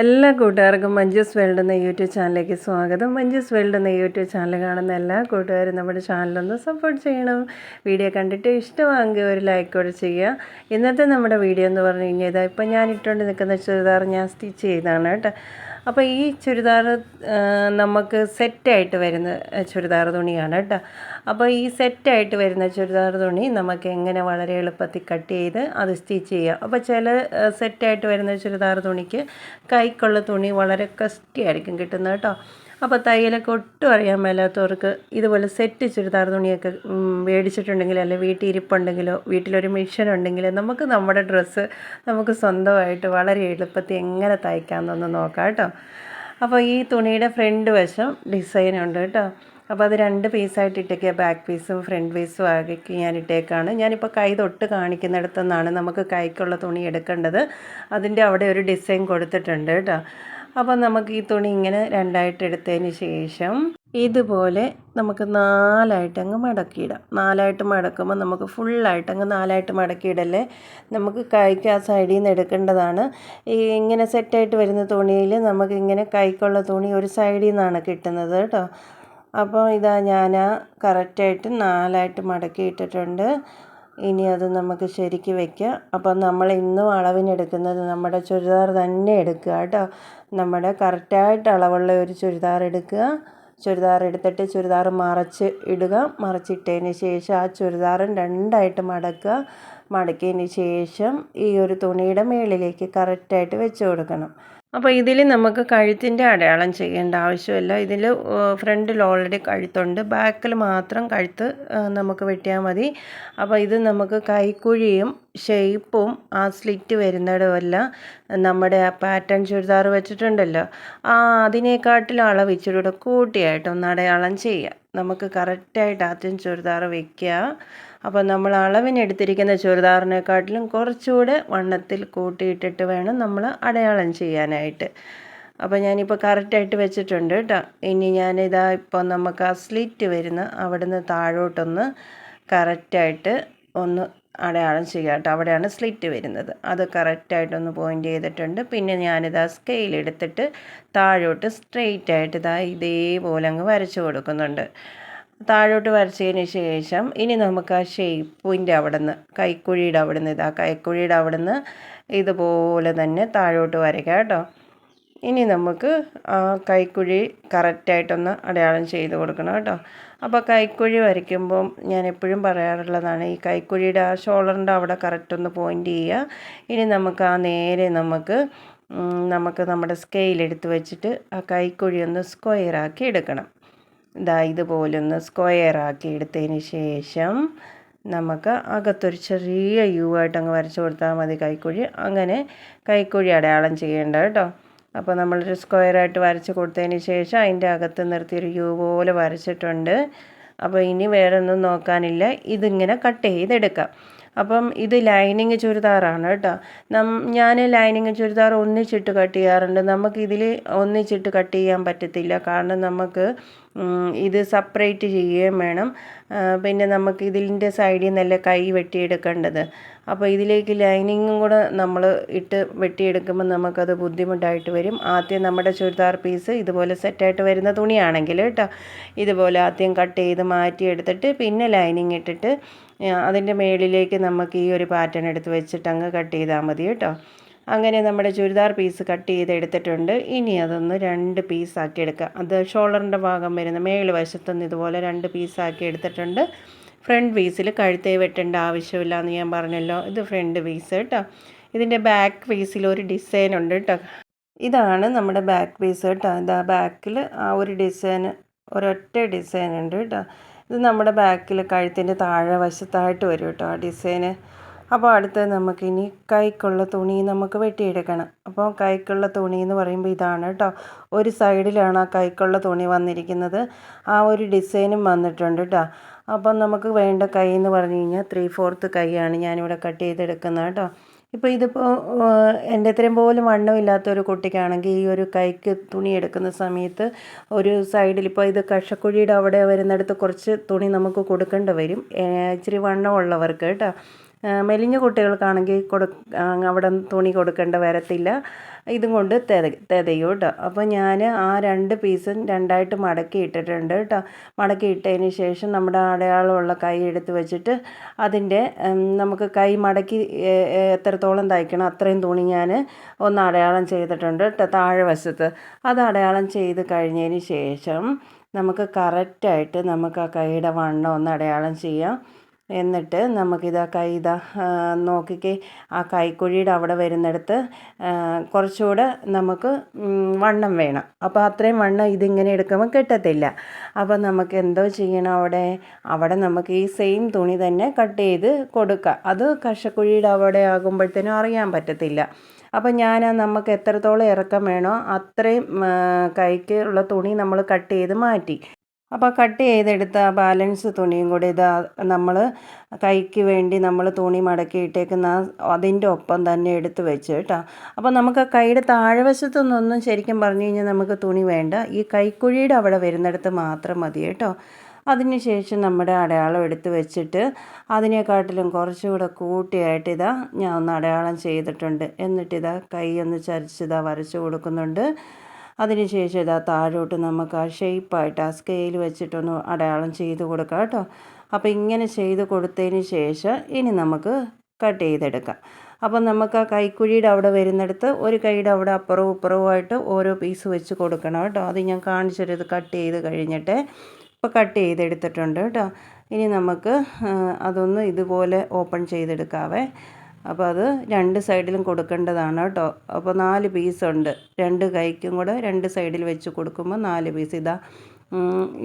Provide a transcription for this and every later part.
എല്ലാ കൂട്ടുകാർക്കും മഞ്ജുസ് വേൾഡ് എന്ന യൂട്യൂബ് ചാനലിലേക്ക് സ്വാഗതം. മഞ്ജുസ് വേൾഡ് എന്ന യൂട്യൂബ് ചാനൽ കാണുന്ന എല്ലാ കൂട്ടുകാരും നമ്മുടെ ചാനലൊന്ന് സപ്പോർട്ട് ചെയ്യണം. വീഡിയോ കണ്ടിട്ട് ഇഷ്ടമാണെങ്കിൽ ഒരു ലൈക്ക് കൂടെ ചെയ്യുക. ഇന്നത്തെ നമ്മുടെ വീഡിയോ എന്ന് പറഞ്ഞു കഴിഞ്ഞാൽ ഇതാ ഇപ്പം ഞാൻ ഇട്ടുകൊണ്ട് നിൽക്കുന്ന ചുരിദാർ ഞാൻ സ്റ്റിച്ച് ചെയ്താണ് കേട്ടോ. അപ്പോൾ ഈ ചുരിദാർ നമുക്ക് സെറ്റായിട്ട് വരുന്ന ചുരിദാർ തുണിയാണ് കേട്ടോ. അപ്പോൾ ഈ സെറ്റായിട്ട് വരുന്ന ചുരിദാർ തുണി നമുക്ക് എങ്ങനെ വളരെ എളുപ്പത്തിൽ കട്ട് ചെയ്ത് അത് സ്റ്റിച്ച് ചെയ്യാം. അപ്പോൾ ചില സെറ്റായിട്ട് വരുന്ന ചുരിദാർ തുണിക്ക് കൈക്കുള്ള തുണി വളരെ കസ്റ്റി ആയിരിക്കും കിട്ടുന്നത് കേട്ടോ. അപ്പോൾ തയ്യലൊക്കെ ഒട്ടും അറിയാൻ മേലാത്തവർക്ക് ഇതുപോലെ സെറ്റ് ചുരിദാർ തുണിയൊക്കെ മേടിച്ചിട്ടുണ്ടെങ്കിൽ അല്ലെങ്കിൽ വീട്ടിൽ ഇരിപ്പുണ്ടെങ്കിലോ വീട്ടിലൊരു മെഷീൻ ഉണ്ടെങ്കിൽ നമുക്ക് നമ്മുടെ ഡ്രസ്സ് നമുക്ക് സ്വന്തമായിട്ട് വളരെ എളുപ്പത്തിൽ എങ്ങനെ തയ്ക്കാമെന്നൊന്ന് നോക്കാം കേട്ടോ. അപ്പോൾ ഈ തുണിയുടെ ഫ്രണ്ട് വശം ഡിസൈൻ ഉണ്ട് കേട്ടോ. അപ്പോൾ അത് രണ്ട് പീസായിട്ട് ഇട്ടേക്കുക ബാക്ക് പീസും ഫ്രണ്ട് പീസും ആക്കി ഞാൻ ഇട്ടേക്കാണ്. ഞാനിപ്പോൾ കൈ തൊട്ട് കാണിക്കുന്നിടത്തു നിന്നാണ് നമുക്ക് കൈക്കുള്ള തുണി എടുക്കേണ്ടത്. അതിന്റെ അവിടെ ഒരു ഡിസൈൻ കൊടുത്തിട്ടുണ്ട് കേട്ടോ. അപ്പോൾ നമുക്ക് ഈ തുണി ഇങ്ങനെ രണ്ടായിട്ട് എടുത്തതിന് ശേഷം ഇതുപോലെ നമുക്ക് നാലായിട്ട് അങ്ങ് മടക്കിയിടാം. നാലായിട്ട് മടക്കുമ്പോൾ നമുക്ക് ഫുള്ളായിട്ട് അങ്ങ് നാലായിട്ട് മടക്കിയിടല്ലേ? നമുക്ക് കൈക്ക് ആ സൈഡിൽ നിന്ന് എടുക്കേണ്ടതാണ്. ഈ ഇങ്ങനെ സെറ്റായിട്ട് വരുന്ന തുണിയിൽ നമുക്ക് ഇങ്ങനെ കൈക്കുള്ള തുണി ഒരു സൈഡിൽ നിന്നാണ് കിട്ടുന്നത് കേട്ടോ. അപ്പോൾ ഇതാ ഞാൻ കറക്റ്റായിട്ട് നാലായിട്ട് മടക്കി ഇട്ടിട്ടുണ്ട് ഇനി അത് നമുക്ക് ശരിക്ക് വെക്കാം. അപ്പം നമ്മൾ ഇന്നും അളവിനെടുക്കുന്നത് നമ്മുടെ ചുരിദാർ തന്നെ എടുക്കുക കേട്ടോ. നമ്മുടെ കറക്റ്റായിട്ട് അളവുള്ള ഒരു ചുരിദാർ എടുക്കുക. ചുരിദാർ എടുത്തിട്ട് ചുരിദാർ മറച്ച് ഇടുക. മറച്ചിട്ടതിന് ശേഷം ആ ചുരിദാറും രണ്ടായിട്ട് മടക്കുക. മടക്കിയതിന് ശേഷം ഈ ഒരു തുണിയുടെ മേളിലേക്ക് കറക്റ്റായിട്ട് വെച്ച് കൊടുക്കണം. അപ്പോൾ ഇതിൽ നമുക്ക് കഴുത്തിന്റെ അടയാളം ചെയ്യേണ്ട ആവശ്യമില്ല. ഇതിൽ ഫ്രണ്ടിൽ ഓൾറെഡി കഴുത്തുണ്ട്. ബാക്കിൽ മാത്രം കഴുത്ത് നമുക്ക് വെട്ടിയാൽ മതി. അപ്പോൾ ഇത് നമുക്ക് കൈക്കുഴിയും ഷേപ്പും ആ സ്ലിറ്റ് വരുന്നിടമല്ല നമ്മുടെ ആ പാറ്റേൺ ചുരിദാർ വെച്ചിട്ടുണ്ടല്ലോ. ആ അതിനേക്കാട്ടിലും അളവ് ഇച്ചിരി കൂടെ കൂട്ടിയായിട്ടൊന്ന് അടയാളം ചെയ്യുക നമുക്ക് കറക്റ്റായിട്ട് ആദ്യം ചുരിദാർ വയ്ക്കുക അപ്പോൾ നമ്മൾ അളവിനെടുത്തിരിക്കുന്ന ചുരിദാറിനെക്കാട്ടിലും കുറച്ചുകൂടെ വണ്ണത്തിൽ കൂട്ടിയിട്ടിട്ട് വേണം നമ്മൾ അടയാളം ചെയ്യാനായിട്ട്. അപ്പോൾ ഞാനിപ്പോൾ കറക്റ്റായിട്ട് വെച്ചിട്ടുണ്ട് കേട്ടോ. ഇനി ഞാനിതാ ഇപ്പോൾ നമുക്ക് ആ സ്ലിറ്റ് വരുന്ന അവിടുന്ന് താഴോട്ടൊന്ന് കറക്റ്റായിട്ട് ഒന്ന് അടയാളം ചെയ്യുക കേട്ടോ. അവിടെയാണ് സ്ലിറ്റ് വരുന്നത്. അത് കറക്റ്റായിട്ടൊന്ന് പോയിന്റ് ചെയ്തിട്ടുണ്ട്. പിന്നെ ഞാനിതാ സ്കെയിൽ എടുത്തിട്ട് താഴോട്ട് സ്ട്രെയിറ്റ് ആയിട്ട് ഇതാ ഇതേപോലെ അങ്ങ് വരച്ചു കൊടുക്കുന്നുണ്ട്. താഴോട്ട് വരച്ചതിന് ശേഷം ഇനി നമുക്ക് ആ ഷേപ്പിന്റെ അവിടെ നിന്ന് കൈക്കുഴിയുടെ അവിടെ നിന്ന് ഇതാ കൈക്കുഴിയുടെ അവിടെ നിന്ന് ഇതുപോലെ തന്നെ താഴോട്ട് വരയ്ക്കാം കേട്ടോ. ഇനി നമുക്ക് കൈക്കുഴി കറക്റ്റായിട്ടൊന്ന് അടയാളം ചെയ്ത് കൊടുക്കണം കേട്ടോ. അപ്പോൾ കൈക്കുഴി വരയ്ക്കുമ്പം ഞാൻ എപ്പോഴും പറയാറുള്ളതാണ് ഈ കൈക്കുഴിയുടെ ആ ഷോൾഡറിന്റെ അവിടെ കറക്റ്റ് ഒന്ന് പോയിന്റ് ചെയ്യുക. ഇനി നമുക്ക് ആ നേരെ നമുക്ക് നമുക്ക് നമ്മുടെ സ്കെയിൽ എടുത്ത് വെച്ചിട്ട് ആ കൈക്കുഴി ഒന്ന് സ്ക്വയറാക്കി എടുക്കണം. ഇതാ ഇതുപോലൊന്ന് സ്ക്വയർ ആക്കി എടുത്തതിന് ശേഷം നമുക്ക് അകത്തൊരു ചെറിയ യു ആയിട്ട് അങ്ങ് വരച്ച് കൊടുത്താൽ മതി കൈക്കുഴി. അങ്ങനെ കൈക്കുഴി അടയാളം ചെയ്യേണ്ട കേട്ടോ. അപ്പോൾ നമ്മളൊരു സ്ക്വയറായിട്ട് വരച്ച് കൊടുത്തതിന് ശേഷം അതിന്റെ അകത്ത് നിർത്തിയൊരു യു പോലെ വരച്ചിട്ടുണ്ട്. അപ്പോൾ ഇനി വേറെ ഒന്നും നോക്കാനില്ല. ഇതിങ്ങനെ കട്ട് ചെയ്തെടുക്കാം. അപ്പം ഇത് ലൈനിങ് ചുരിദാറാണ് കേട്ടോ. നം ഞാൻ ലൈനിങ് ചുരിദാർ ഒന്നിച്ചിട്ട് കട്ട് ചെയ്യാറുണ്ട്. നമുക്ക് നമുക്കിതിൽ ഒന്നിച്ചിട്ട് കട്ട് ചെയ്യാൻ പറ്റത്തില്ല. കാരണം നമുക്ക് ഇത് സെപ്പറേറ്റ് ചെയ്യുകയും വേണം. പിന്നെ നമുക്ക് ഇതിന്റെ സൈഡിൽ നിന്നല്ല കൈ വെട്ടിയെടുക്കേണ്ടത്. അപ്പോൾ ഇതിലേക്ക് ലൈനിങ്ങും കൂടെ നമ്മൾ ഇട്ട് വെട്ടിയെടുക്കുമ്പോൾ നമുക്കത് ബുദ്ധിമുട്ടായിട്ട് വരും. ആദ്യം നമ്മുടെ ചുരിദാർ പീസ് ഇതുപോലെ സെറ്റായിട്ട് വരുന്ന തുണിയാണെങ്കിൽ കേട്ടോ ഇതുപോലെ ആദ്യം കട്ട് ചെയ്ത് മാറ്റിയെടുത്തിട്ട് പിന്നെ ലൈനിങ് ഇട്ടിട്ട് അതിന്റെ മേളിലേക്ക് നമുക്ക് ഈ ഒരു പാറ്റേൺ എടുത്ത് വെച്ചിട്ട് അങ്ങ് കട്ട് ചെയ്താൽ മതി കേട്ടോ അങ്ങനെ നമ്മുടെ ചുരിദാർ പീസ് കട്ട് ചെയ്ത് എടുത്തിട്ടുണ്ട്. ഇനി അതൊന്ന് രണ്ട് പീസാക്കി എടുക്കുക അത് ഷോൾഡറിന്റെ ഭാഗം വരുന്ന മേൾ വശത്തുനിന്ന് ഇതുപോലെ രണ്ട് പീസാക്കി എടുത്തിട്ടുണ്ട്. ഫ്രണ്ട് പീസിൽ കഴുത്തേ വെട്ടേണ്ട ആവശ്യമില്ല എന്ന് ഞാൻ പറഞ്ഞല്ലോ. ഇത് ഫ്രണ്ട് പീസ് കേട്ടോ. ഇതിന്റെ ബാക്ക് പീസിൽ ഒരു ഡിസൈൻ ഉണ്ട് കേട്ടോ. ഇതാണ് നമ്മുടെ ബാക്ക് പീസ് കേട്ടോ. ഇതാ ബാക്കിൽ ആ ഒരു ഡിസൈൻ ഒരൊറ്റ ഡിസൈൻ ഉണ്ട് കേട്ടോ. ഇത് നമ്മുടെ ബാക്കിൽ കഴുത്തിന്റെ താഴെ വശത്തായിട്ട് വരും കേട്ടോ ആ ഡിസൈന്. അപ്പോൾ അടുത്ത് നമുക്കിനി കൈക്കുള്ള തുണി നമുക്ക് വെട്ടിയെടുക്കണം. അപ്പോൾ കൈക്കുള്ള തുണി എന്ന് പറയുമ്പോൾ ഇതാണ് കേട്ടോ. ഒരു സൈഡിലാണ് ആ കൈക്കുള്ള തുണി വന്നിരിക്കുന്നത്. ആ ഒരു ഡിസൈനും വന്നിട്ടുണ്ട് കേട്ടോ. അപ്പം നമുക്ക് വേണ്ട കൈ എന്ന് പറഞ്ഞു കഴിഞ്ഞാൽ ത്രീ ഫോർത്ത് കൈയാണ് ഞാനിവിടെ കട്ട് ചെയ്തെടുക്കുന്നത് കേട്ടോ. ഇപ്പോൾ ഇതിപ്പോൾ എന്റെ ഇത്രയും പോലും വണ്ണമില്ലാത്ത ഒരു കുട്ടിക്കാണെങ്കിൽ ഈ ഒരു കൈക്ക് തുണി എടുക്കുന്ന സമയത്ത് ഒരു സൈഡിൽ ഇപ്പോൾ ഇത് കഷക്കുഴിയുടെ അവിടെ വരുന്നിടത്ത് കുറച്ച് തുണി നമുക്ക് കൊടുക്കേണ്ടി വരും. ഇച്ചിരി വണ്ണമുള്ളവർക്ക് കേട്ടോ. മെലിഞ്ഞ കുട്ടികൾക്കാണെങ്കിൽ കൊടു അവിടെ തുണി കൊടുക്കേണ്ട വരത്തില്ല. ഇതും കൊണ്ട് തെത തെതയും കേട്ടോ അപ്പോൾ ഞാൻ ആ രണ്ട് പീസും രണ്ടായിട്ട് മടക്കി ഇട്ടിട്ടുണ്ട് കേട്ടോ മടക്കി ഇട്ടതിന് ശേഷം നമ്മുടെ അടയാളമുള്ള കൈ എടുത്ത് വെച്ചിട്ട് അതിന്റെ നമുക്ക് കൈ മടക്കി എത്രത്തോളം തയ്ക്കണം അത്രയും തുണി ഞാൻ ഒന്ന് അടയാളം ചെയ്തിട്ടുണ്ട് കേട്ടോ താഴെ വശത്ത്. അത് അടയാളം ചെയ്ത് കഴിഞ്ഞതിന് ശേഷം നമുക്ക് കറക്റ്റായിട്ട് നമുക്ക് ആ കൈയുടെ വണ്ണം ഒന്ന് അടയാളം ചെയ്യാം. എന്നിട്ട് നമുക്കിതാ കൈ ഇതാ നോക്കിക്കേ ആ കൈക്കുഴിയുടെ അവിടെ വരുന്നിടത്ത് കുറച്ചുകൂടെ നമുക്ക് വണ്ണം വേണം. അപ്പോൾ അത്രയും വണ്ണം ഇതിങ്ങനെ എടുക്കുമ്പോൾ കിട്ടത്തില്ല. അപ്പോൾ നമുക്ക് എന്തോ ചെയ്യണം അവിടെ? അവിടെ നമുക്ക് ഈ സെയിം തുണി തന്നെ കട്ട് ചെയ്ത് കൊടുക്കുക അത് കഷക്കുഴിയുടെ അവിടെ ആകുമ്പോഴത്തേനും അറിയാൻ പറ്റത്തില്ല. അപ്പോൾ ഞാൻ നമുക്ക് എത്രത്തോളം ഇറക്കം വേണോ അത്രയും കൈക്ക് ഉള്ള തുണി നമ്മൾ കട്ട് ചെയ്ത് മാറ്റി. അപ്പോൾ കട്ട് ചെയ്തെടുത്ത ബാലൻസ് തുണിയും കൂടി ഇത് നമ്മൾ കൈക്ക് വേണ്ടി നമ്മൾ തുണി മടക്കിയിട്ടേക്കുന്ന അതിന്റെ ഒപ്പം തന്നെ എടുത്ത് വെച്ച് കേട്ടോ. അപ്പോൾ നമുക്ക് കൈയുടെ താഴ്വശത്തുനിന്നൊന്നും ശരിക്കും പറഞ്ഞു കഴിഞ്ഞാൽ നമുക്ക് തുണി വേണ്ട. ഈ കൈക്കുഴിയുടെ അവിടെ വരുന്നിടത്ത് മാത്രം മതി കേട്ടോ. അതിനുശേഷം നമ്മുടെ അടയാളം എടുത്ത് വെച്ചിട്ട് അതിനെക്കാട്ടിലും കുറച്ചുകൂടെ കൂട്ടിയായിട്ട് ഇതാ ഞാൻ ഒന്ന് അടയാളം ചെയ്തിട്ടുണ്ട്. എന്നിട്ടിതാ കൈ ഒന്ന് ചരിച്ചിതാ വരച്ചു കൊടുക്കുന്നുണ്ട്. അതിനുശേഷം ഇതാ താഴോട്ട് നമുക്ക് ആ ഷേപ്പായിട്ട് ആ സ്കെയിൽ വെച്ചിട്ടൊന്ന് അടയാളം ചെയ്ത് കൊടുക്കാം കേട്ടോ. അപ്പോൾ ഇങ്ങനെ ചെയ്ത് കൊടുത്തതിന് ശേഷം ഇനി നമുക്ക് കട്ട് ചെയ്തെടുക്കാം. അപ്പം നമുക്ക് ആ കൈക്കുഴിയുടെ അവിടെ വരുന്നിടത്ത് ഒരു കൈയുടെ അവിടെ അപ്പുറവും ഇപ്പുറവുമായിട്ട് ഓരോ പീസ് വെച്ച് കൊടുക്കണം കേട്ടോ. അത് ഞാൻ കാണിച്ചൊരിത് കട്ട് ചെയ്ത് കഴിഞ്ഞിട്ട് ഇപ്പോൾ കട്ട് ചെയ്തെടുത്തിട്ടുണ്ട് കേട്ടോ. ഇനി നമുക്ക് അതൊന്ന് ഇതുപോലെ ഓപ്പൺ ചെയ്തെടുക്കാവേ. അപ്പോൾ അത് രണ്ട് സൈഡിലും കൊടുക്കേണ്ടതാണ് കേട്ടോ. അപ്പോൾ നാല് പീസുണ്ട് രണ്ട് കൈക്കും കൂടെ രണ്ട് സൈഡിൽ വെച്ച് കൊടുക്കുമ്പോൾ നാല് പീസ് ഇതാ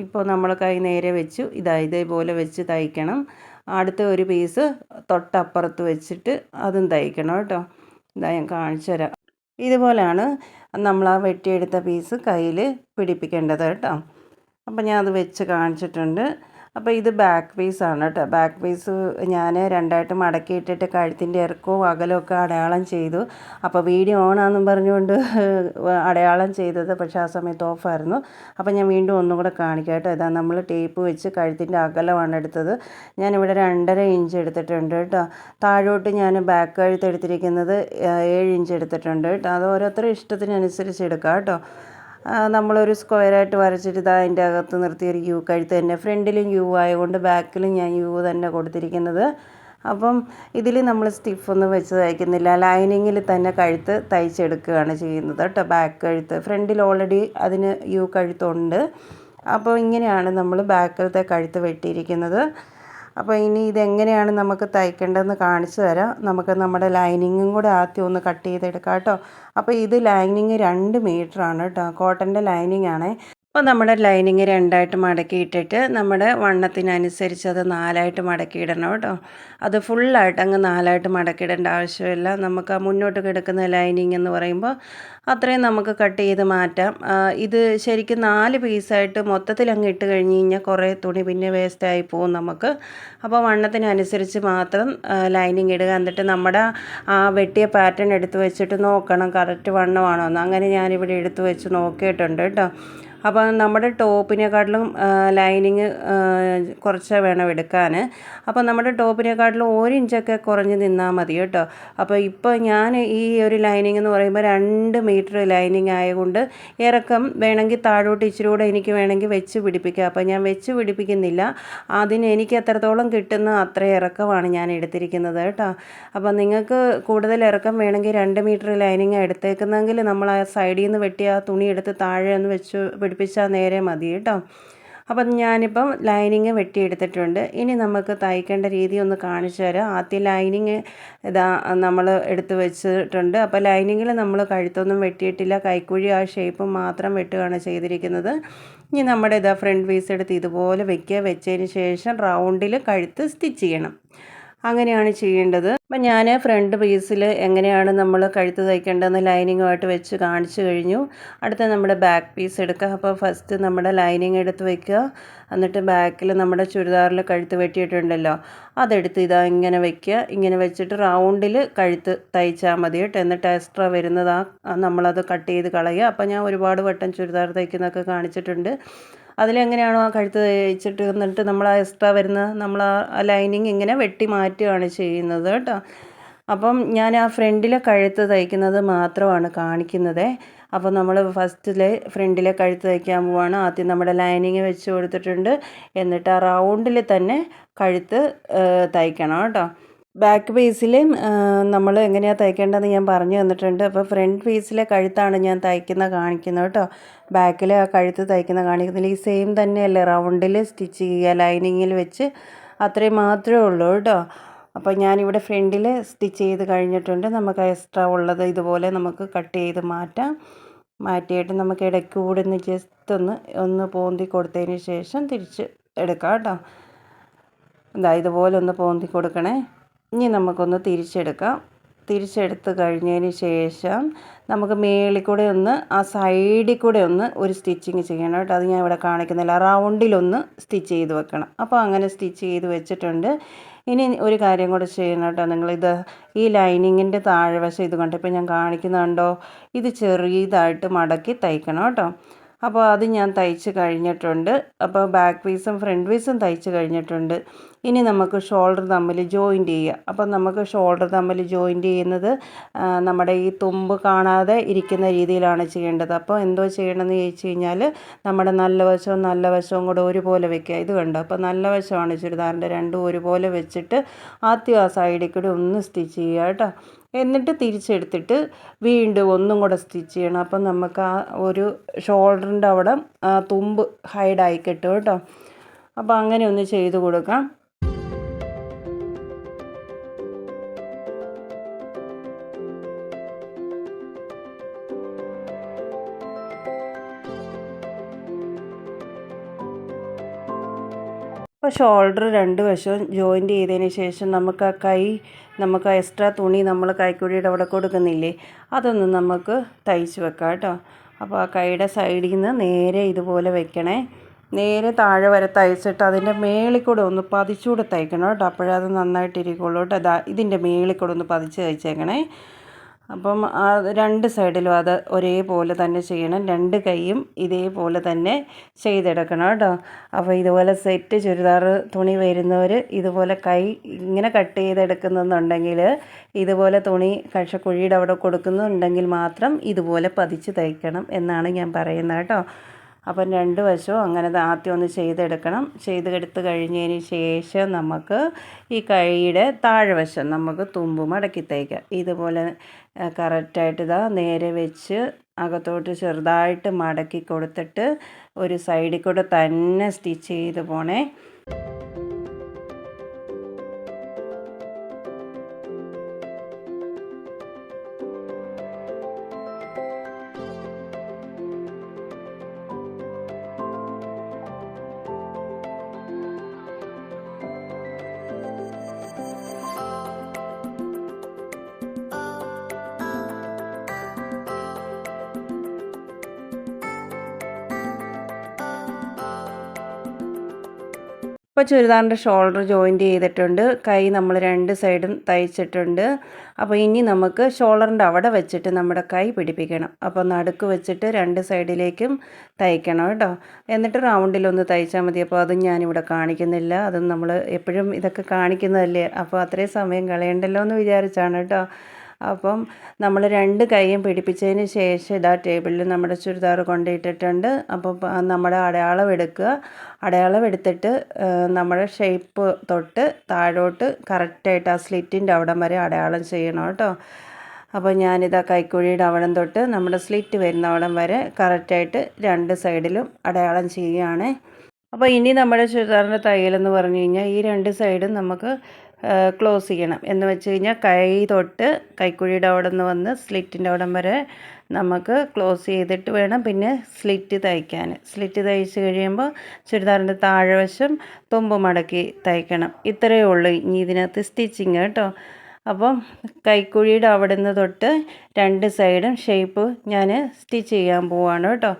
ഇപ്പോൾ നമ്മൾ കൈ നേരെ വെച്ചു. ഇതാ ഇതേപോലെ വെച്ച് തയ്ക്കണം. അടുത്ത ഒരു പീസ് തൊട്ടപ്പുറത്ത് വെച്ചിട്ട് അതും തയ്ക്കണം കേട്ടോ. ഇതാ ഞാൻ കാണിച്ചു തരാം. ഇതുപോലെയാണ് നമ്മൾ ആ വെട്ടിയെടുത്ത പീസ് കയ്യിൽ പിടിപ്പിക്കേണ്ടത് കേട്ടോ. അപ്പോൾ ഞാൻ അത് വെച്ച് കാണിച്ചിട്ടുണ്ട്. അപ്പോൾ ഇത് ബാക്ക് പീസ് ആണ് കേട്ടോ ബാക്ക് പീസ് ഞാൻ രണ്ടായിട്ട് മടക്കിയിട്ടിട്ട് കഴുത്തിന്റെ ഇറക്കവും അകലവും ഒക്കെ അടയാളം ചെയ്തു. അപ്പോൾ വീഡിയോ ഓണാന്നും പറഞ്ഞുകൊണ്ട് അടയാളം ചെയ്തത്. പക്ഷേ ആ സമയത്ത് ഓഫായിരുന്നു അപ്പോൾ ഞാൻ വീണ്ടും ഒന്നും കൂടെ കാണിക്കാം കേട്ടോ ഇതാ നമ്മൾ ടേപ്പ് വെച്ച് കഴുത്തിന്റെ അകലമാണ് എടുത്തത്. ഞാനിവിടെ രണ്ടര ഇഞ്ച് എടുത്തിട്ടുണ്ട് കേട്ടോ താഴോട്ട് ഞാൻ ബാക്ക് കഴുത്ത് എടുത്തിരിക്കുന്നത് ഏഴ് ഇഞ്ച് എടുത്തിട്ടുണ്ട് കേട്ടോ അത് ഓരോരുത്തരുടെ ഇഷ്ടത്തിനനുസരിച്ച് എടുക്കാം കേട്ടോ നമ്മളൊരു സ്ക്വയറായിട്ട് വരച്ചിട്ട് ഇതാ അതിന്റെ അകത്ത് നിർത്തി ഒരു യു കഴുത്ത് തന്നെ. ഫ്രണ്ടിലും യു ആയതുകൊണ്ട് ബാക്കിലും ഞാൻ യു തന്നെ കൊടുത്തിരിക്കുന്നത്. അപ്പം ഇതിൽ നമ്മൾ സ്റ്റിഫൊന്നും വെച്ച് തയ്ക്കുന്നില്ല. ലൈനിങ്ങിൽ തന്നെ കഴുത്ത് തയ്ച്ചെടുക്കുകയാണ് ചെയ്യുന്നത് കേട്ടോ ബാക്ക് കഴുത്ത്. ഫ്രണ്ടിൽ ഓൾറെഡി അതിന് യു കഴുത്തുണ്ട്. അപ്പോൾ ഇങ്ങനെയാണ് നമ്മൾ ബാക്കിലത്തെ കഴുത്ത് വെട്ടിയിരിക്കുന്നത്. അപ്പോൾ ഇനി ഇതെങ്ങനെയാണ് നമുക്ക് തയ്ക്കേണ്ടതെന്ന് കാണിച്ചു തരാം. നമുക്ക് നമ്മുടെ ലൈനിങ്ങും കൂടെ ആദ്യം ഒന്ന് കട്ട് ചെയ്തെടുക്കാം കേട്ടോ. അപ്പോൾ ഇത് ലൈനിങ് രണ്ട് മീറ്ററാണ് കേട്ടോ. കോട്ടന്റെ ലൈനിങ് ആണേ അപ്പോൾ നമ്മുടെ ലൈനിങ് രണ്ടായിട്ട് മടക്കി ഇട്ടിട്ട് നമ്മുടെ വണ്ണത്തിനനുസരിച്ച് അത് നാലായിട്ട് മടക്കി ഇടണം കേട്ടോ. അത് ഫുള്ളായിട്ട് അങ്ങ് നാലായിട്ട് മടക്കിയിടേണ്ട ആവശ്യമില്ല. നമുക്ക് മുന്നോട്ട് കിടക്കുന്ന ലൈനിങ് എന്ന് പറയുമ്പോൾ അത്രയും നമുക്ക് കട്ട് ചെയ്ത് മാറ്റാം. ഇത് ശരിക്കും നാല് പീസായിട്ട് മൊത്തത്തിൽ അങ്ങ് ഇട്ട് കഴിഞ്ഞ് കഴിഞ്ഞാൽ കുറേ തുണി പിന്നെ വേസ്റ്റായി പോകും നമുക്ക്. അപ്പോൾ വണ്ണത്തിനനുസരിച്ച് മാത്രം ലൈനിങ് ഇടുക. എന്നിട്ട് നമ്മുടെ ആ വെട്ടിയ പാറ്റേൺ എടുത്ത് വെച്ചിട്ട് നോക്കണം. കറക്റ്റ് വണ്ണമാണോ എന്ന്. അങ്ങനെ ഞാനിവിടെ എടുത്ത് വെച്ച് നോക്കിയിട്ടുണ്ട് കേട്ടോ. അപ്പോൾ നമ്മുടെ ടോപ്പിനെക്കാട്ടിലും ലൈനിങ് കുറച്ച് വേണം എടുക്കാൻ. അപ്പോൾ നമ്മുടെ ടോപ്പിനെക്കാട്ടിലും ഒരു ഇഞ്ചൊക്കെ കുറഞ്ഞ് നിന്നാൽ മതി കേട്ടോ. അപ്പോൾ ഇപ്പോൾ ഞാൻ ഈ ഒരു ലൈനിങ് എന്ന് പറയുമ്പോൾ രണ്ട് മീറ്റർ ലൈനിങ് ആയതുകൊണ്ട് ഇറക്കം വേണമെങ്കിൽ താഴോട്ട് ഇച്ചിരി കൂടെ എനിക്ക് വേണമെങ്കിൽ വെച്ച് പിടിപ്പിക്കാം. അപ്പോൾ ഞാൻ വെച്ച് പിടിപ്പിക്കുന്നില്ല. അതിന് എനിക്ക് എത്രത്തോളം കിട്ടുന്ന അത്ര ഇറക്കമാണ് ഞാൻ എടുത്തിരിക്കുന്നത് കേട്ടോ. അപ്പോൾ നിങ്ങൾക്ക് കൂടുതൽ ഇറക്കം വേണമെങ്കിൽ രണ്ട് മീറ്റർ ലൈനിങ് എടുത്തേക്കുന്നെങ്കിൽ നമ്മൾ ആ സൈഡിൽ നിന്ന് വെട്ടി ആ തുണി എടുത്ത് താഴെ ഒന്ന് വെച്ച് പിടിപ്പിച്ചാൽ നേരെ മതി കേട്ടോ. അപ്പം ഞാനിപ്പം ലൈനിങ് വെട്ടിയെടുത്തിട്ടുണ്ട്. ഇനി നമുക്ക് തയ്ക്കേണ്ട രീതി ഒന്ന് കാണിച്ചു തരാം. ആദ്യം ലൈനിങ് ഇതാ നമ്മൾ എടുത്ത് വെച്ചിട്ടുണ്ട്. അപ്പോൾ ലൈനിങ്ങിൽ നമ്മൾ കഴുത്തൊന്നും വെട്ടിയിട്ടില്ല. കൈക്കുഴി ആ ഷേപ്പ് മാത്രം വെട്ടുകയാണ് ചെയ്തിരിക്കുന്നത്. ഇനി നമ്മുടെ ഇതാ ഫ്രണ്ട് പീസ് എടുത്ത് ഇതുപോലെ വെക്കുക. വെച്ചതിന് ശേഷം റൗണ്ടിൽ കഴുത്ത് സ്റ്റിച്ച് ചെയ്യണം. അങ്ങനെയാണ് ചെയ്യേണ്ടത്. അപ്പം ഞാൻ ഫ്രണ്ട് പീസിൽ എങ്ങനെയാണ് നമ്മൾ കഴുത്ത് തയ്ക്കേണ്ടതെന്ന് ലൈനിങ്ങുമായിട്ട് വെച്ച് കാണിച്ചു കഴിഞ്ഞു. അടുത്ത നമ്മുടെ ബാക്ക് പീസ് എടുക്കുക. അപ്പോൾ ഫസ്റ്റ് നമ്മുടെ ലൈനിങ് എടുത്ത് വയ്ക്കുക എന്നിട്ട് ബാക്കിൽ നമ്മുടെ ചുരിദാറിൽ കഴുത്ത് വെട്ടിയിട്ടുണ്ടല്ലോ. അതെടുത്ത് ഇതാ ഇങ്ങനെ വയ്ക്കുക ഇങ്ങനെ വെച്ചിട്ട് റൗണ്ടിൽ കഴുത്ത് തയ്ച്ചാൽ മതി കേട്ടോ. എന്നിട്ട് എക്സ്ട്രാ വരുന്നതാ നമ്മളത് കട്ട് ചെയ്ത് കളയുക. അപ്പോൾ ഞാൻ ഒരുപാട് വട്ടം ചുരിദാർ തയ്ക്കുന്നതൊക്കെ കാണിച്ചിട്ടുണ്ട്. അതിലെങ്ങനെയാണോ ആ കഴുത്ത് തയ്ച്ചിട്ട് എന്നിട്ട് നമ്മൾ ആ എക്സ്ട്രാ വരുന്ന നമ്മൾ ആ ലൈനിങ് ഇങ്ങനെ വെട്ടി മാറ്റുകയാണ് ചെയ്യുന്നത് കേട്ടോ. അപ്പം ഞാൻ ആ ഫ്രണ്ടിലെ കഴുത്ത് തയ്ക്കുന്നത് മാത്രമാണ് കാണിക്കുന്നത്. അപ്പോൾ നമ്മൾ ഫസ്റ്റിലെ ഫ്രണ്ടിലെ കഴുത്ത് തയ്ക്കാൻ പോവാണ്. ആദ്യം നമ്മുടെ ലൈനിങ് വെച്ച് കൊടുത്തിട്ടുണ്ട്. എന്നിട്ട് ആ റൗണ്ടിൽ തന്നെ കഴുത്ത് തയ്ക്കണം കേട്ടോ. ബാക്ക് പീസിൽ നമ്മൾ എങ്ങനെയാണ് തയ്ക്കേണ്ടതെന്ന് ഞാൻ പറഞ്ഞു തന്നിട്ടുണ്ട്. അപ്പോൾ ഫ്രണ്ട് പീസിലെ കഴുത്താണ് ഞാൻ തയ്ക്കുന്ന കാണിക്കുന്നത് കേട്ടോ. ബാക്കിൽ ആ കഴുത്ത് തയ്ക്കുന്ന കാണിക്കുന്നില്ല. ഈ സെയിം തന്നെയല്ലേ റൗണ്ടിൽ സ്റ്റിച്ച് ചെയ്യുക ലൈനിങ്ങിൽ വെച്ച് അത്രയും മാത്രമേ ഉള്ളൂ കേട്ടോ. അപ്പോൾ ഞാനിവിടെ ഫ്രണ്ടിൽ സ്റ്റിച്ച് ചെയ്ത് കഴിഞ്ഞിട്ടുണ്ട്. നമുക്ക് എക്സ്ട്രാ ഉള്ളത് ഇതുപോലെ നമുക്ക് കട്ട് ചെയ്ത് മാറ്റാം. മാറ്റിയിട്ട് നമുക്ക് ഇടയ്ക്ക് കൂടി ഒന്ന് ജസ്റ്റ് ഒന്ന് ഒന്ന് പോന്തി കൊടുത്തതിന് ശേഷം തിരിച്ച് എടുക്കാം കേട്ടോ. എന്താ ഇതുപോലെ ഒന്ന് പോന്തി കൊടുക്കണേ. ഇനി നമുക്കൊന്ന് തിരിച്ചെടുക്കാം. തിരിച്ചെടുത്ത് കഴിഞ്ഞതിന് ശേഷം നമുക്ക് മേളിൽ കൂടെ ഒന്ന് ആ സൈഡിൽ കൂടെ ഒന്ന് ഒരു സ്റ്റിച്ചിങ് ചെയ്യണം കേട്ടോ. അത് ഞാൻ ഇവിടെ കാണിക്കുന്നില്ല. റൗണ്ടിലൊന്ന് സ്റ്റിച്ച് ചെയ്ത് വെക്കണം. അപ്പോൾ അങ്ങനെ സ്റ്റിച്ച് ചെയ്ത് വെച്ചിട്ടുണ്ട്. ഇനി ഒരു കാര്യം കൂടെ ചെയ്യണം കേട്ടോ. നിങ്ങളിത് ഈ ലൈനിങ്ങിന്റെ താഴ്വശം ഇത് കണ്ടോ ഇപ്പോൾ ഞാൻ കാണിക്കുന്നുണ്ടോ? ഇത് ചെറിയതായിട്ട് മടക്കി തയ്ക്കണം കേട്ടോ. അപ്പോൾ അത് ഞാൻ തയ്ച്ച് കഴിഞ്ഞിട്ടുണ്ട്. അപ്പോൾ ബാക്ക് പീസും ഫ്രണ്ട് പീസും തയ്ച്ച് കഴിഞ്ഞിട്ടുണ്ട്. ഇനി നമുക്ക് ഷോൾഡർ തമ്മിൽ ജോയിന്റ് ചെയ്യുക അപ്പം നമുക്ക് ഷോൾഡർ തമ്മിൽ ജോയിന്റ് ചെയ്യുന്നത് നമ്മുടെ ഈ തുമ്പ് കാണാതെ ഇരിക്കുന്ന രീതിയിലാണ് ചെയ്യേണ്ടത്. അപ്പോൾ എന്തോ ചെയ്യണമെന്ന് ചോദിച്ചു കഴിഞ്ഞാൽ നമ്മുടെ നല്ല വശവും നല്ല വശവും കൂടെ ഒരുപോലെ വെക്കുക. ഇത് കണ്ടോ? അപ്പോൾ നല്ല വശമാണ് ചുരിദാറിന്റെ രണ്ടും ഒരുപോലെ വെച്ചിട്ട് ആദ്യം ആ സൈഡിൽ കൂടി ഒന്ന് സ്റ്റിച്ച് ചെയ്യുക കേട്ടോ. എന്നിട്ട് തിരിച്ചെടുത്തിട്ട് വീണ്ടും ഒന്നും കൂടെ സ്റ്റിച്ച് ചെയ്യണം. അപ്പം നമുക്ക് ആ ഒരു ഷോൾഡറിന്റെ അവിടെ തുമ്പ് ഹൈഡായി കിട്ടും കേട്ടോ. അപ്പോൾ അങ്ങനെ ഒന്ന് ചെയ്ത് കൊടുക്കാം. അപ്പോൾ ഷോൾഡർ രണ്ട് വശവും ജോയിന്റ് ചെയ്തതിന് ശേഷം നമുക്ക് ആ കൈ നമുക്ക് എക്സ്ട്രാ തുണി നമ്മൾ കൈക്കുഴിയുടെ അവിടെ കൊടുക്കുന്നില്ലേ അതൊന്ന് നമുക്ക് തയ്ച്ച് വെക്കാം കേട്ടോ. അപ്പോൾ ആ കൈയുടെ സൈഡിൽ നിന്ന് നേരെ ഇതുപോലെ വെക്കണേ. നേരെ താഴെ വരെ തയ്ച്ചിട്ട് അതിന്റെ മേളിൽ കൂടെ ഒന്ന് പതിച്ചുകൂടെ തയ്ക്കണം കേട്ടോ. അപ്പോഴത് നന്നായിട്ടിരിക്കുള്ളൂ കേട്ടോ. ഇതിന്റെ മേളിൽ കൂടെ ഒന്ന് പതിച്ച് തയ്ച്ചേക്കണേ. അപ്പം രണ്ട് സൈഡിലും അത് ഒരേപോലെ തന്നെ ചെയ്യണം. രണ്ട് കൈയും ഇതേപോലെ തന്നെ ചെയ്തെടുക്കണം കേട്ടോ. അപ്പോൾ ഇതുപോലെ സെറ്റ് ചുരിദാർ തുണി വരുന്നവർ ഇതുപോലെ കൈ ഇങ്ങനെ കട്ട് ചെയ്തെടുക്കുന്നുണ്ടെങ്കിൽ ഇതുപോലെ തുണി കഷക്കുഴിയുടെ അവിടെ കൊടുക്കുന്നുണ്ടെങ്കിൽ മാത്രം ഇതുപോലെ പതിച്ച് തയ്ക്കണം എന്നാണ് ഞാൻ പറയുന്നത് കേട്ടോ. അപ്പം രണ്ട് വശവും അങ്ങനെ ആദ്യം ഒന്ന് ചെയ്തെടുക്കണം. ചെയ്തെടുത്ത് കഴിഞ്ഞതിന് ശേഷം നമുക്ക് ഈ കൈയുടെ താഴ്വശം നമുക്ക് തുമ്പ് മടക്കി തയ്ക്കാം ഇതുപോലെ കറക്റ്റായിട്ട് ഇതാ നേരെ വെച്ച് അകത്തോട്ട് ചെറുതായിട്ട് മടക്കി കൊടുത്തിട്ട് ഒരു സൈഡിൽ കൂടെ തന്നെ സ്റ്റിച്ച് ചെയ്ത് പോണേ. ഇപ്പോൾ ചുരിദാറിന്റെ ഷോൾഡർ ജോയിന്റ് ചെയ്തിട്ടുണ്ട്. കൈ നമ്മൾ രണ്ട് സൈഡും തയ്ച്ചിട്ടുണ്ട്. അപ്പോൾ ഇനി നമുക്ക് ഷോൾഡറിന്റെ അവിടെ വെച്ചിട്ട് നമ്മുടെ കൈ പിടിപ്പിക്കണം. അപ്പോൾ നടുക്ക് വെച്ചിട്ട് രണ്ട് സൈഡിലേക്കും തയ്ക്കണം കേട്ടോ. എന്നിട്ട് റൗണ്ടിലൊന്ന് തയ്ച്ചാൽ മതി. അപ്പോൾ അതും ഞാനിവിടെ കാണിക്കുന്നില്ല. അതും നമ്മൾ എപ്പോഴും ഇതൊക്കെ കാണിക്കുന്നതല്ലേ? അപ്പോൾ അത്രയും സമയം കളയണ്ടല്ലോ എന്ന് വിചാരിച്ചാണ് കേട്ടോ. അപ്പം നമ്മൾ രണ്ട് കൈയും പിടിപ്പിച്ചതിന് ശേഷം ഇതാ ടേബിളിൽ നമ്മുടെ ചുരിദാർ കൊണ്ടിട്ടിട്ടുണ്ട്. അപ്പോൾ നമ്മുടെ അടയാളം എടുക്കുക. അടയാളം എടുത്തിട്ട് നമ്മുടെ ഷേപ്പ് തൊട്ട് താഴോട്ട് കറക്റ്റായിട്ട് ആ സ്ലിറ്റിന്റെ അവിടം വരെ അടയാളം ചെയ്യണം കേട്ടോ. അപ്പോൾ ഞാനിതാ കൈക്കുഴിയുടെ അവിടം തൊട്ട് നമ്മുടെ സ്ലിറ്റ് വരുന്ന അവിടം വരെ കറക്റ്റായിട്ട് രണ്ട് സൈഡിലും അടയാളം ചെയ്യുകയാണ്. അപ്പോൾ ഇനി നമ്മുടെ ചുരിദാറിന്റെ തയ്യലെന്ന് പറഞ്ഞു കഴിഞ്ഞാൽ ഈ രണ്ട് സൈഡും നമുക്ക് ക്ലോസ് ചെയ്യണം. എന്ന് വെച്ച് കഴിഞ്ഞാൽ കൈ തൊട്ട് കൈക്കുഴിയുടെ അവിടെ നിന്ന് വന്ന് സ്ലിറ്റിന്റെ അവിടം വരെ നമുക്ക് ക്ലോസ് ചെയ്തിട്ട് വേണം പിന്നെ സ്ലിറ്റ് തയ്ക്കാൻ. സ്ലിറ്റ് തയ്ച്ച് കഴിയുമ്പോൾ ചുരിദാറിന്റെ താഴെവശം തുമ്പ് മടക്കി തയ്ക്കണം. ഇത്രയേ ഉള്ളൂ. ഇനി ഇതിനകത്ത് സ്റ്റിച്ചിങ് കേട്ടോ. അപ്പം കൈക്കുഴിയുടെ അവിടെ നിന്ന് തൊട്ട് രണ്ട് സൈഡും ഷേപ്പ് ഞാൻ സ്റ്റിച്ച് ചെയ്യാൻ പോവാണ് കേട്ടോ.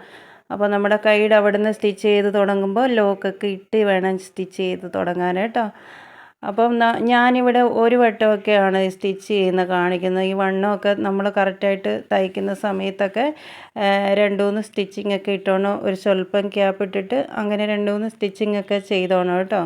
അപ്പോൾ നമ്മുടെ കൈയുടെ അവിടെ നിന്ന് സ്റ്റിച്ച് ചെയ്ത് തുടങ്ങുമ്പോൾ ലോക്കൊക്കെ ഇട്ട് വേണം സ്റ്റിച്ച് ചെയ്ത് തുടങ്ങാൻ കേട്ടോ. അപ്പം ഞാനിവിടെ ഒരു വട്ടമൊക്കെയാണ് സ്റ്റിച്ച് ചെയ്യുന്ന കാണിക്കുന്നത്. ഈ വണ്ണമൊക്കെ നമ്മൾ കറക്റ്റായിട്ട് തയ്ക്കുന്ന സമയത്തൊക്കെ രണ്ട് മൂന്ന് സ്റ്റിച്ചിങ് ഒക്കെ ഇട്ടോണം. ഒരു സ്വല്പം ക്യാപ്പ് ഇട്ടിട്ട് അങ്ങനെ രണ്ട് മൂന്ന് സ്റ്റിച്ചിങ് ഒക്കെ ചെയ്തോണം കേട്ടോ.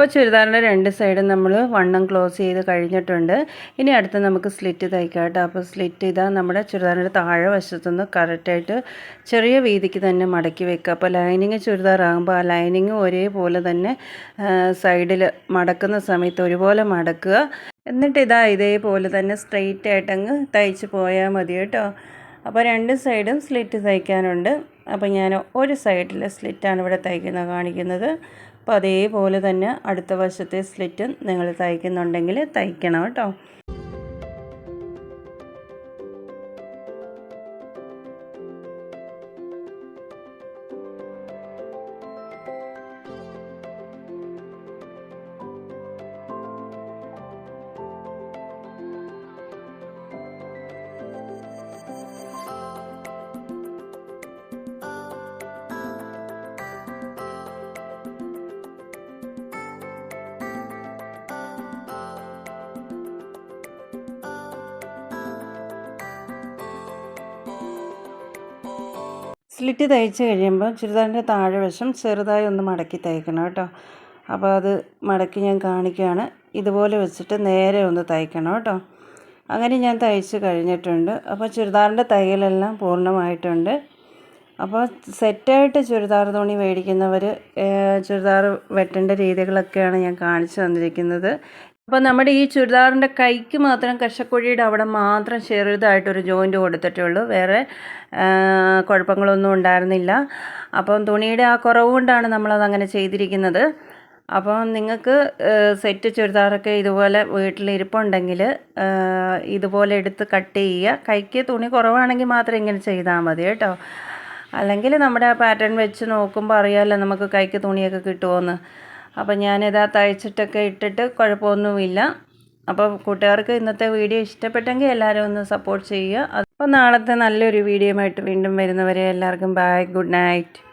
ഇപ്പോൾ ചുരിദാറിന്റെ രണ്ട് സൈഡും നമ്മൾ വണ്ണം ക്ലോസ് ചെയ്ത് കഴിഞ്ഞിട്ടുണ്ട്. ഇനി അടുത്ത് നമുക്ക് സ്ലിറ്റ് തയ്ക്കാം കേട്ടോ. അപ്പോൾ സ്ലിറ്റ് ഇതാ നമ്മുടെ ചുരിദാറിന്റെ താഴെ വശത്തുനിന്ന് കറക്റ്റായിട്ട് ചെറിയ വീതിക്ക് തന്നെ മടക്കി വെക്കുക. അപ്പോൾ ലൈനിങ് ചുരിദാറാകുമ്പോൾ ആ ലൈനിങ് ഒരേപോലെ തന്നെ സൈഡിൽ മടക്കുന്ന സമയത്ത് ഒരുപോലെ മടക്കുക. എന്നിട്ട് ഇതാ ഇതേപോലെ തന്നെ സ്ട്രെയിറ്റ് ആയിട്ടങ്ങ് തയ്ച്ച് പോയാൽ മതി കേട്ടോ. അപ്പോൾ രണ്ട് സൈഡും സ്ലിറ്റ് തയ്ക്കാനുണ്ട്. അപ്പോൾ ഞാൻ ഒരു സൈഡിൽ സ്ലിറ്റാണ് ഇവിടെ തയ്ക്കുന്നത് കാണിക്കുന്നത്. അപ്പോൾ അതേപോലെ തന്നെ അടുത്ത വശത്തെ സ്ലിറ്റും നിങ്ങൾ തയ്ക്കുന്നുണ്ടെങ്കിൽ തയ്ക്കണം കേട്ടോ. സ്ലിറ്റ് തയ്ച്ച് കഴിയുമ്പോൾ ചുരിദാറിന്റെ താഴെ വശം ചെറുതായി ഒന്ന് മടക്കി തയ്ക്കണം കേട്ടോ. അപ്പോൾ അത് മടക്കി ഞാൻ കാണിക്കുകയാണ്. ഇതുപോലെ വെച്ചിട്ട് നേരെ ഒന്ന് തയ്ക്കണം കേട്ടോ. അങ്ങനെ ഞാൻ തയ്ച്ച് കഴിഞ്ഞിട്ടുണ്ട്. അപ്പോൾ ചുരിദാറിന്റെ തയ്യലെല്ലാം പൂർണമായിട്ടുണ്ട്. അപ്പോൾ സെറ്റായിട്ട് ചുരിദാർ തുണി മേടിക്കുന്നവർ ചുരിദാർ വെട്ടേണ്ട രീതികളൊക്കെയാണ് ഞാൻ കാണിച്ചു തന്നിരിക്കുന്നത്. അപ്പോൾ നമ്മുടെ ഈ ചുരിദാറിന്റെ കൈക്ക് മാത്രം കശക്കുഴിയുടെ അവിടെ മാത്രം ചെറുതായിട്ടൊരു ജോയിന്റ് കൊടുത്തിട്ടുള്ളൂ വേറെ കുഴപ്പങ്ങളൊന്നും ഉണ്ടായിരുന്നില്ല. അപ്പം തുണിയുടെ ആ കുറവ് കൊണ്ടാണ് നമ്മളത് അങ്ങനെ ചെയ്തിരിക്കുന്നത്. അപ്പം നിങ്ങൾക്ക് സെറ്റ് ചുരിദാറൊക്കെ ഇതുപോലെ വീട്ടിലിരിപ്പുണ്ടെങ്കിൽ ഇതുപോലെ എടുത്ത് കട്ട് ചെയ്യുക. കൈക്ക് തുണി കുറവാണെങ്കിൽ മാത്രം ഇങ്ങനെ ചെയ്താൽ മതി കേട്ടോ. അല്ലെങ്കിൽ നമ്മുടെ ആ പാറ്റേൺ വെച്ച് നോക്കുമ്പോൾ അറിയാമല്ലോ നമുക്ക് കൈക്ക് തുണിയൊക്കെ കിട്ടുമോയെന്ന് അപ്പോൾ ഞാനിതാ തയ്ച്ചിട്ടൊക്കെ ഇട്ടിട്ട് കുഴപ്പമൊന്നുമില്ല. അപ്പോൾ കൂട്ടുകാർക്ക് ഇന്നത്തെ വീഡിയോ ഇഷ്ടപ്പെട്ടെങ്കിൽ എല്ലാവരും ഒന്ന് സപ്പോർട്ട് ചെയ്യുക. അപ്പോൾ നാളത്തെ നല്ലൊരു വീഡിയോ ആയിട്ട് വീണ്ടും വരുന്നവരെ എല്ലാവർക്കും ബൈ ഗുഡ് നൈറ്റ്